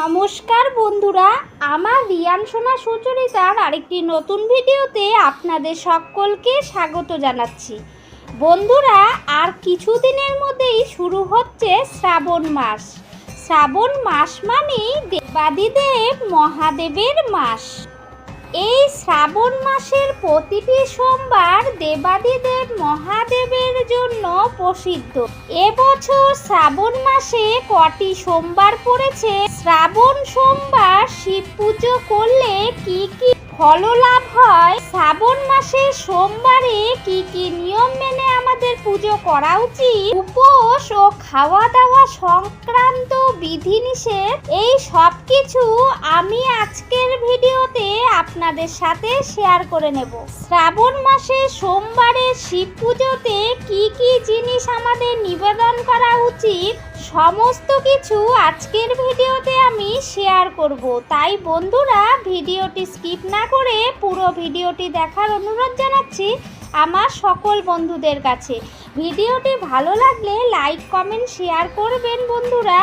নমস্কার বন্ধুরা, আমার রিয়ান সোনা সুচরিতার আরেকটি নতুন ভিডিওতে আপনাদের সকলকে স্বাগত জানাচ্ছি। বন্ধুরা, আর কিছুদিনের মধ্যেই শুরু হচ্ছে শ্রাবণ মাস। শ্রাবণ মাস মানেই দেবাদিদেব মহাদেবের মাস। এই শ্রাবণ মাসের প্রতিটি সোমবার দেবাদিদেব মহাদেবের জন্য প্রসিদ্ধ। এবছর শ্রাবণ মাসে কটি সোমবার পড়েছে? শ্রাবণ সোমবার শিব পুজো করলে কি কি ফল লাভ হয়? শ্রাবণ মাসে সোমবারে কি কি নিয়ম মেনে আমাদের পুজো করা উচিত? উপোস ও খাওয়া দাওয়া সংক্রান্ত বিধিনিষেধ, এই সব কিছু আমি আজকের ভিডিওতে আপনাদের সাথে শেয়ার করে নেব। শ্রাবণ মাসে সোমবারে শিব পুজোতে কি কি জিনিস আমাদের নিবেদন করা উচিত, সমস্ত কিছু আজকের ভিডিওতে আমি শেয়ার করব। তাই বন্ধুরা, ভিডিওটি স্কিপ না করে পুরো ভিডিওটি দেখার অনুরোধ জানাচ্ছি আমার সকল বন্ধুদের কাছে। ভিডিওটি ভালো লাগলে লাইক, কমেন্ট, শেয়ার করবেন বন্ধুরা।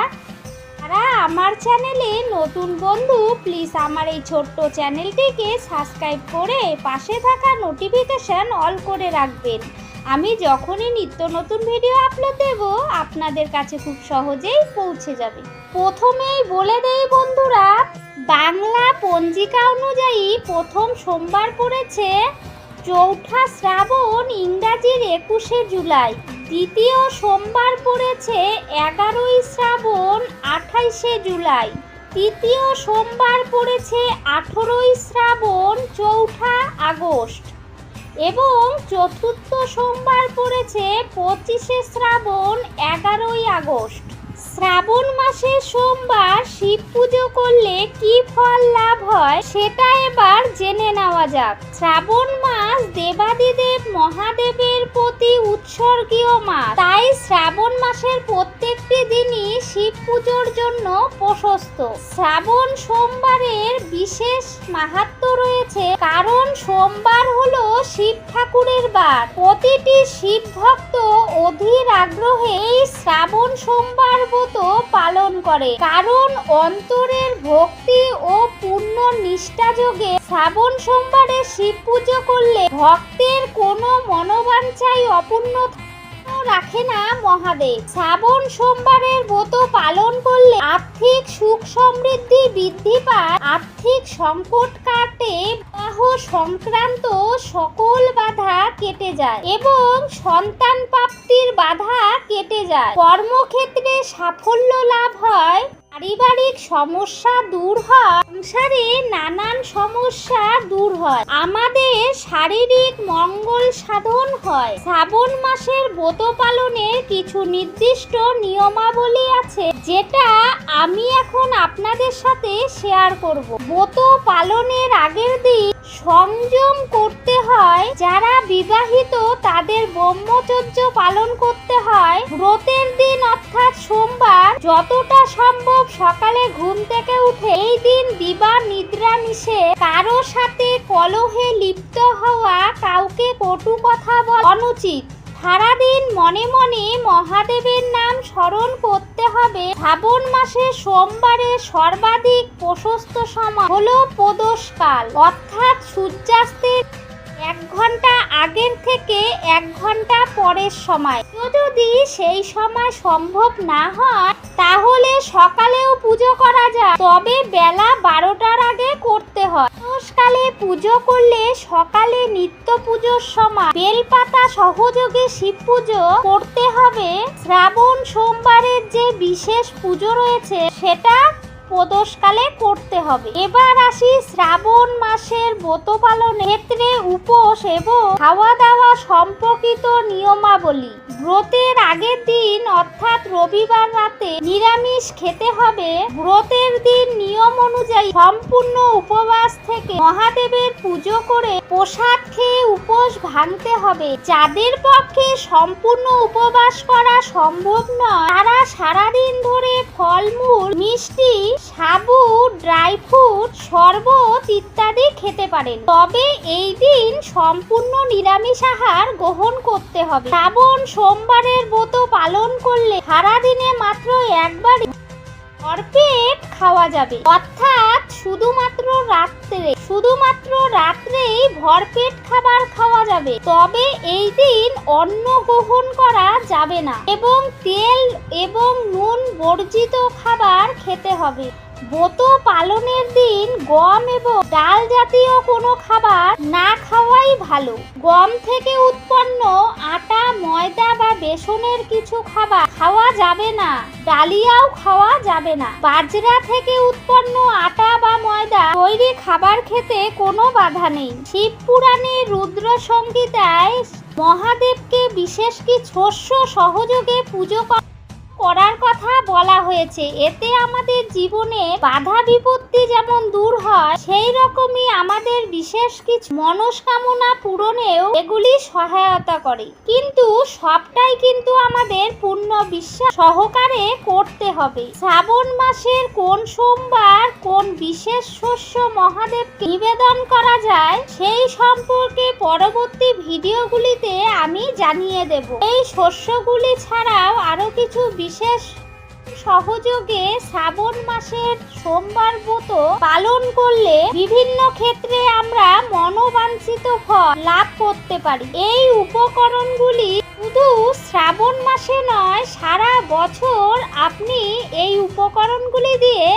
যারা আমার চ্যানেলে নতুন বন্ধু, প্লিজ আমার এই ছোট্ট চ্যানেলটিকে সাবস্ক্রাইব করে পাশে থাকা নোটিফিকেশান অল করে রাখবেন। আমি যখনই নিত্য নতুন ভিডিও আপলোড দেব, আপনাদের কাছে খুব সহজেই পৌঁছে যাবে। প্রথমেই বলে দেই বন্ধুরা, বাংলা পঞ্জিকা অনুযায়ী প্রথম সোমবার পড়েছে চৌঠা শ্রাবণ, ইংরাজির একুশে জুলাই। দ্বিতীয় সোমবার পড়েছে এগারোই শ্রাবণ, আঠাইশে জুলাই। তৃতীয় সোমবার পড়েছে আঠেরোই শ্রাবণ, চৌঠা আগস্ট। এবং চতুর্থ সোমবার পড়েছে পঁচিশে শ্রাবণ, এগারোই আগস্ট। শ্রাবণ মাসে সোমবার শিব পুজো করলে কি ফল লাভ হয়, সেটা এবার জেনে নেওয়া যাক। শ্রাবণ মাস দেবাদিদেব মহাদেবের প্রতি উৎসর্গীয় মাস। তাই শ্রাবণ মাসের প্রত্যেকটি দিনই শিব পুজোর জন্য প্রশস্ত। শ্রাবণ সোমবারের বিশেষ মাহাত্ম রয়েছে, কারণ সোমবার হলো শিব ঠাকুরের বার। প্রতিটি শিব ভক্ত অধীর আগ্রহে এই শ্রাবণ সোমবার ব্রত পালন করে, কারণ অন্তরের ভক্তি ও পূর্ণ নিষ্ঠা যোগে শ্রাবণ সোমবারে শিব পুজো করলে ভক্তের কোনো মনোবাঞ্ছাই অপূর্ণ রাখে না মহাদেব। শ্রাবণ সোমবারের ব্রত পালন করলে আর্থিক সুখ সমৃদ্ধি বৃদ্ধি পায়। আর্থিক সংকট কাটে, বিবাহ সংক্রান্ত সকল বাধা কেটে যায় এবং সন্তান প্রাপ্তির বাধা কেটে যায়। কর্মক্ষেত্রে সাফল্য লাভ হয়, পারিবারিক সমস্যা দূর হয়, সংসারে নানান সমস্যা দূর হয়। আমাদের শারীরিক মঙ্গল সাধন হয়। শ্রাবণ মাসের ব্রত পালনের কিছু নির্দিষ্ট নিয়মাবলী আছে, যেটা আমি এখন আপনাদের সাথে শেয়ার করব। ব্রত পালনের আগের দিন সংযম করতে হয়। যারা বিবাহিত, তাদের ব্রহ্মচর্য পালন করতে হয়। ব্রতের দিন অর্থাৎ সোমবার যতটা সম্ভব সকালে ঘুম থেকে উঠে, এই দিন দিবা নিদ্রা নিষে কারও সাথে কলহে লিপ্ত হওয়া কাউকে কটু কথা বলা অনুচিত। সারাদিন মনে মনে মহাদেবের নাম স্মরণ করতে হবে। শ্রাবণ মাসে সোমবারে সর্বাধিক প্রশস্ত সময় হলো প্রদোষকাল। অর্থাৎ সূর্যাস্তের এক ঘণ্টা আগের থেকে এক ঘণ্টা পরের সময়। যদি সেই সময় সম্ভব না হয়, তাহলে সকালেও পুজো করা যায়। তবে বেলা বারোটার আগে করতে হয়। প্রদোষকালে পুজো করলে সকালে নিত্য পুজোর সময় বেলপাতা সহযোগে শিব পুজো করতে হবে। শ্রাবণ সোমবারের যে বিশেষ পুজো রয়েছে, সেটা প্রদোষকালে করতে হবে। এবার আসি শ্রাবণ মাসের ব্রত পালনের ক্ষেত্রে উপোস এবং খাওয়া দাওয়া সম্পর্কিত নিয়মাবলী। ব্রতের আগের দিন, অর্থাৎ রবিবার রাতে নিরামিষ খেতে হবে। ব্রতের দিন নিয়ম অনুযায়ী সম্পূর্ণ উপবাস থেকে মহাদেবের পুজো করে প্রসাদ খেয়ে উপোস ভাঙতে হবে। যাদের পক্ষে সম্পূর্ণ উপবাস করা সম্ভব নয়, তারা সারাদিন ধরে ফলমূল, মিষ্টি সাবু, ড্রাই ফ্রুট, শরবত ইত্যাদি খেতে পারেন। তবে এই দিন সম্পূর্ণ নিরামিষ আহার গ্রহণ করতে হবে। শ্রাবণ সোমবারের ব্রত পালন করলে সারাদিনে মাত্র একবার ভরপেট খাওয়া যাবে। অর্থাৎ শুধুমাত্র রাত্রে শুধুমাত্র রাত্রেই ভরপেট খাবার খাওয়া যাবে। তবে এই দিন অন্ন গ্রহণ করা যাবে না। এবং তেল এবং নুন বর্জিত খাবার খেতে হবে। ব্রত পালনের দিন গম এবং ডাল জাতীয় কোনো খাবার না খাওয়াই ভালো। গম থেকে উৎপন্ন আটা, ময়দা বা বেসনের কিছু খাবার খাওয়া যাবে না, ডালিয়াও খাওয়া যাবে না। বাজরা থেকে উৎপন্ন আটা বা ময়দা তৈরি খাবার খেতে কোনো বাধা নেই। শিব পুরাণে রুদ্র সংগীতায় মহাদেবকে বিশেষ কি শস্য সহযোগে পুজো করা করার কথা বলা হয়েছে। এতে আমাদের জীবনে বাধা বিপত্তি যেমন দূর হয় সেই রকমই আমাদের বিশেষ কিছু মনস্কামনা পূরণেও এগুলি সহায়তা করে। কিন্তু সবটাই কিন্তু আমাদের পূর্ণ বিশ্বাস সহকারে করতে হবে। শ্রাবণ মাসের কোন সোমবার কোন বিশেষ শস্য মহাদেবকে নিবেদন করা যায়, সেই সম্পর্কে পরবর্তী ভিডিওগুলিতে আমি জানিয়ে দেব। এই শস্যগুলি ছাড়াও আরও কিছু বিশেষ সহযোগে শ্রাবণ মাসের সোমবার ব্রত পালন করলে বিভিন্ন ক্ষেত্রে আমরা মনোবাঞ্ছিত ফল লাভ করতে পারি। এই উপকরণগুলি শুধু শ্রাবণ মাসে নয়, সারা বছর আপনি এই উপকরণগুলি দিয়ে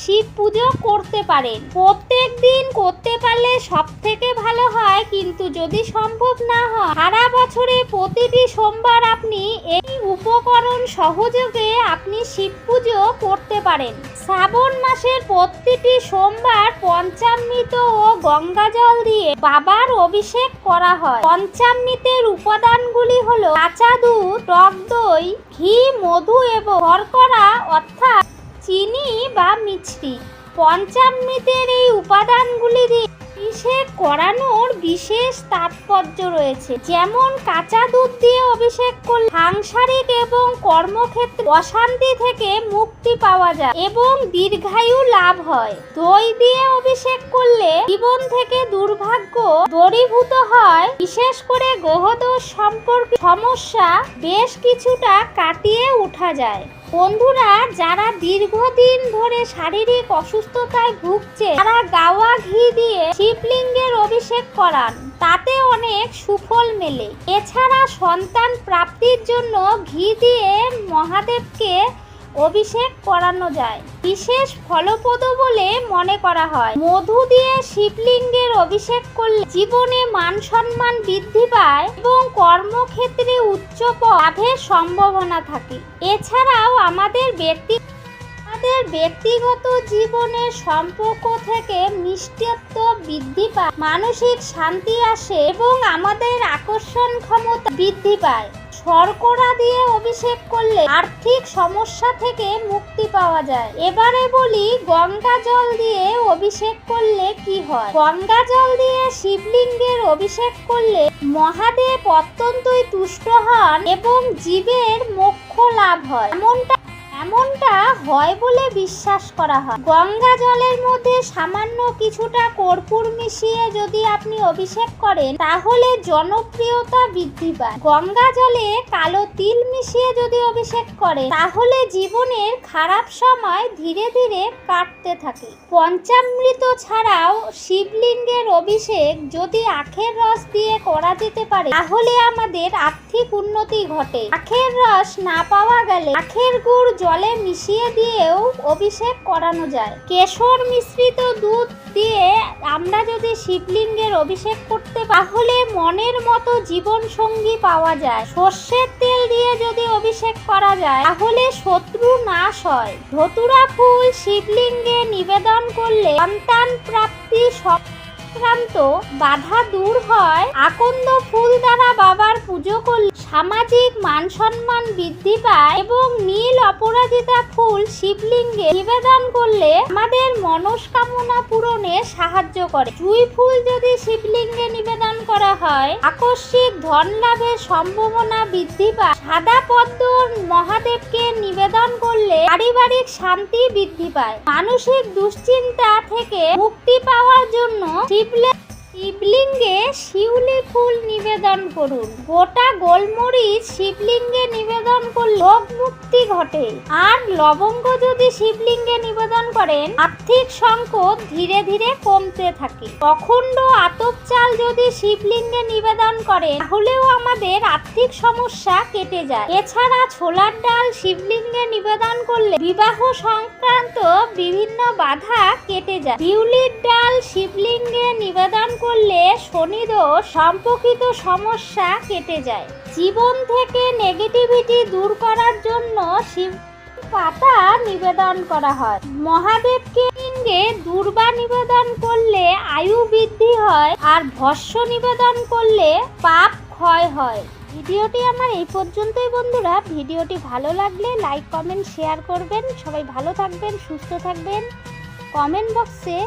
শিব পুজো করতে পারেন। প্রত্যেক দিন করতে পারলে সব থেকে ভালো হয়, কিন্তু যদি সম্ভব না হয়, সারা বছরে প্রতিটি সোমবার আপনি এই উপকরণ সহযোগে আপনি শিব পুজো করতে পারেন। শ্রাবণ মাসের প্রতিটি সোমবার পঞ্চামৃত ও গঙ্গা জল দিয়ে বাবার অভিষেক করা হয়। পঞ্চামৃতের উপাদানগুলি হলো কাঁচা দুধ, টক দই, ঘি, মধু এবং শর্করা অর্থাৎ চিনি বা মিছরি। পঞ্চামৃতের এই উপাদানগুলি দিয়ে অভিষেক করানোর বিশেষ তাৎপর্য রয়েছে? যেমন কাঁচা দুধ দিয়ে অভিষেক করলে সাংসারিক এবং কর্মক্ষেত্রে অশান্তি থেকে মুক্তি পাওয়া যায় এবং দীর্ঘায়ু লাভ হয়। দই দিয়ে অভিষেক করলে জীবন থেকে দুর্ভাগ্য দূরীভূত হয়। বিশেষ করে গ্রহদোষ সম্পর্কে সমস্যা বেশ কিছুটা কাটিয়ে ওঠা যায়। বন্ধুরা, যারা দীর্ঘদিন ধরে শারীরিক অসুস্থতায় ভুগছে, তারা গাওয়া ঘি দিয়ে শিবলিঙ্গের অভিষেক করান। তাতে অনেক সুফল মেলে। এছাড়া সন্তান প্রাপ্তির জন্য ঘি দিয়ে মহাদেবকে অভিষেক করানো যায়। বিশেষ ফলপ্রদ বলে মনে করা হয়। মধু দিয়ে শিবলিঙ্গের অভিষেক করলে জীবনে মান সম্মান বৃদ্ধি পায় এবং কর্মক্ষেত্রে উচ্চ পদ সম্ভাবনা থাকে। এছাড়াও আমাদের ব্যক্তি আমাদের ব্যক্তিগত জীবনের সম্পর্ক থেকে মিষ্টত্ব বৃদ্ধি পায়, মানসিক শান্তি আসে এবং আমাদের আকর্ষণ ক্ষমতা বৃদ্ধি পায়। শর্করা দিয়ে অভিষেক করলে আর্থিক সমস্যা থেকে মুক্তি পাওয়া যায়। এবারে বলি, গঙ্গা জল দিয়ে অভিষেক করলে কি হয়? গঙ্গা জল দিয়ে শিবলিঙ্গের অভিষেক করলে মহাদেব অত্যন্তই তুষ্ট হন এবং জীবের মোক্ষ লাভ হয়। এমনটা এমনটা হয় বলে বিশ্বাস করা হয়? গঙ্গা জলের মধ্যে সামান্য কিছুটা কর্পূর মিশিয়ে যদি আপনি অভিষেক করেন, তাহলে জনপ্রিয়তা বৃদ্ধি পায়। গঙ্গা জলে কালো তিল মিশিয়ে যদি অভিষেক করে তাহলে জীবনের খারাপ সময় ধীরে ধীরে কাটতে থাকে। পঞ্চামৃত ছাড়াও শিবলিঙ্গের অভিষেক যদি আখের রস দিয়ে করা যেতে পারে, তাহলে আমাদের আর্থিক উন্নতি ঘটে। আখের রস না পাওয়া গেলে আখের গুড় জলে মিশিয়ে দিয়েও অভিষেক করানো যায়। কেশর মিশ্রিত দুধ দিয়ে আমরা যদি শিবলিঙ্গের অভিষেক করতে তাহলে মনের মতো জীবন সঙ্গী পাওয়া যায়। সর্ষের তেল দিয়ে যদি অভিষেক করা যায়, তাহলে শত্রু নাশ হয়। ধতুরা ফুল শিবলিঙ্গে নিবেদন করলে সন্তান প্রাপ্তি সংক্রান্ত বাধা দূর হয়। আকন্দ ফুল দ্বারা বাবার পুজো করলে সামাজিক মান সম্মান বৃদ্ধি পায় এবং নীল অপরাজিতা ফুল শিবলিঙ্গে নিবেদন করলে আমাদের মনস্কামনা পূরণে সাহায্য করে। জুই ফুল যদি শিবলিঙ্গে নিবেদন করা হয়, আকস্মিক ধন লাভের সম্ভাবনা বৃদ্ধি পায়। সাদা পদ্ম মহাদেবকে নিবেদন করলে পারিবারিক শান্তি বৃদ্ধি পায়। মানসিক দুশ্চিন্তা থেকে মুক্তি পাওয়ার জন্য শিবলিঙ্গ শিবলিঙ্গে শিউলি ফুল নিবেদন করুন। গোটা গোলমরিচ শিবলিঙ্গে নিবেদন করলে মুক্তি ঘটে। আর লবঙ্গ যদি শিবলিঙ্গে নিবেদন করেন আর্থিক সংকট ধীরে ধীরে কমতে থাকে। অখণ্ড আতপ চাল যদি শিবলিঙ্গে নিবেদন করে তাহলেও আমাদের আর্থিক সমস্যা কেটে যায়। এছাড়া ছোলার ডাল শিবলিঙ্গে নিবেদন করলে বিবাহ সংক্রান্ত বিভিন্ন বাধা কেটে যায়। বিউলির ডাল শিবলিঙ্গে নিবেদন করলে শনিদোষ সম্পর্কিত সমস্যা কেটে যায়। জীবন থেকে নেগেটিভিটি দূর করার জন্য শিব পাতা নিবেদন করা হয়। মহাদেবকে লিঙ্গে দুর্বা নিবেদন করলে আয়ু বৃদ্ধি হয় আর ভস্য নিবেদন করলে পাপ ক্ষয় হয়। ভিডিওটি আমার এই পর্যন্তই বন্ধুরা। ভিডিওটি ভালো লাগলে লাইক কমেন্ট শেয়ার করবেন। সবাই ভালো থাকবেন, সুস্থ থাকবেন। কমেন্ট বক্সে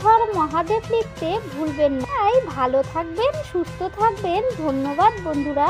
হর মহাদেব লিখতে ভুলবেন না। তাই ভালো থাকবেন, সুস্থ থাকবেন। ধন্যবাদ বন্ধুরা।